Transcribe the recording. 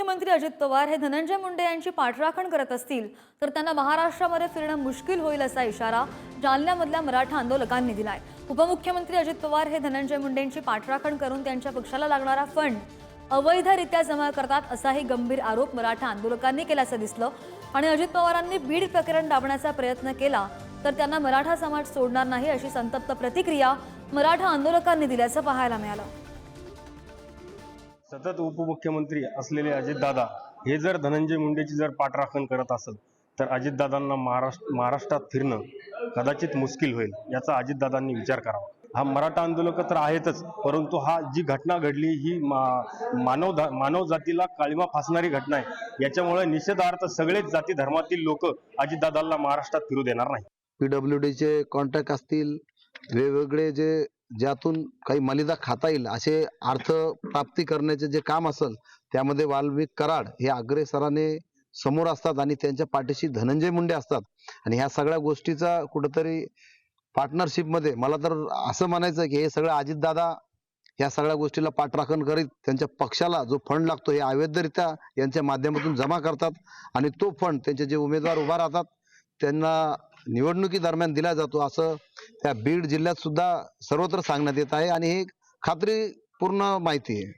उपमुख्यमंत्री अजित पवार हे धनंजय मुंडे यांची पाठराखण करत असतील तर त्यांना महाराष्ट्रामध्ये फिरणं मुश्किल होईल असा इशारा जालन्यामधल्या मराठा आंदोलकांनी दिलाय. उपमुख्यमंत्री अजित पवार हे धनंजय मुंडेंची पाठराखण करून त्यांच्या पक्षाला लागणारा फंड अवैधरित्या जमा करतात असाही गंभीर आरोप मराठा आंदोलकांनी केल्याचं दिसलं आणि अजित पवारांनी बीड प्रकरण दाबण्याचा प्रयत्न केला तर त्यांना मराठा समाज सोडणार नाही अशी संतप्त प्रतिक्रिया मराठा आंदोलकांनी दिल्याचं पाहायला मिळालं. सतत उपमुख्यमंत्री असलेले अजितदादा हे जर धनंजय मुंडेची जर पाठराखण करत असेल तर अजितदादांना महाराष्ट्र महाराष्ट्रात फिरणं कदाचित मुश्किल होईल याचा अजितदादांनी विचार करावा. हा मराठा आंदोलक तर आहेतच परंतु हा जी घटना घडली ही मा मानव मानव जातीला काळीमा फासणारी घटना आहे. याच्यामुळे निषेधार्थ सगळेच जाती धर्मातील लोक अजितदादांना महाराष्ट्रात फिरू देणार नाही पीडब्ल्यू डीचे कॉन्ट्रॅक्ट असतील वेगवेगळे जे ज्यातून काही मलिदा खाता येईल असे अर्थ प्राप्ती करण्याचे जे काम असेल त्यामध्ये वाल्मिक कराड हे अग्रेसराने समोर असतात आणि त्यांच्या पाठीशी धनंजय मुंडे असतात. आणि ह्या सगळ्या गोष्टीचा कुठंतरी पार्टनरशिपमध्ये मला तर असं म्हणायचं की हे सगळं अजितदादा या सगळ्या गोष्टीला पाठराखण करीत त्यांच्या पक्षाला जो फंड लागतो हे अवैधरित्या यांच्या माध्यमातून जमा करतात आणि तो फंड त्यांचे जे उमेदवार उभा राहतात त्यांना निवडणुकी दरम्यान दिला जातो असं त्या बीड जिल्ह्यात सुद्धा सर्वत्र सांगण्यात येत आहे आणि ही खात्रीपूर्ण माहिती आहे.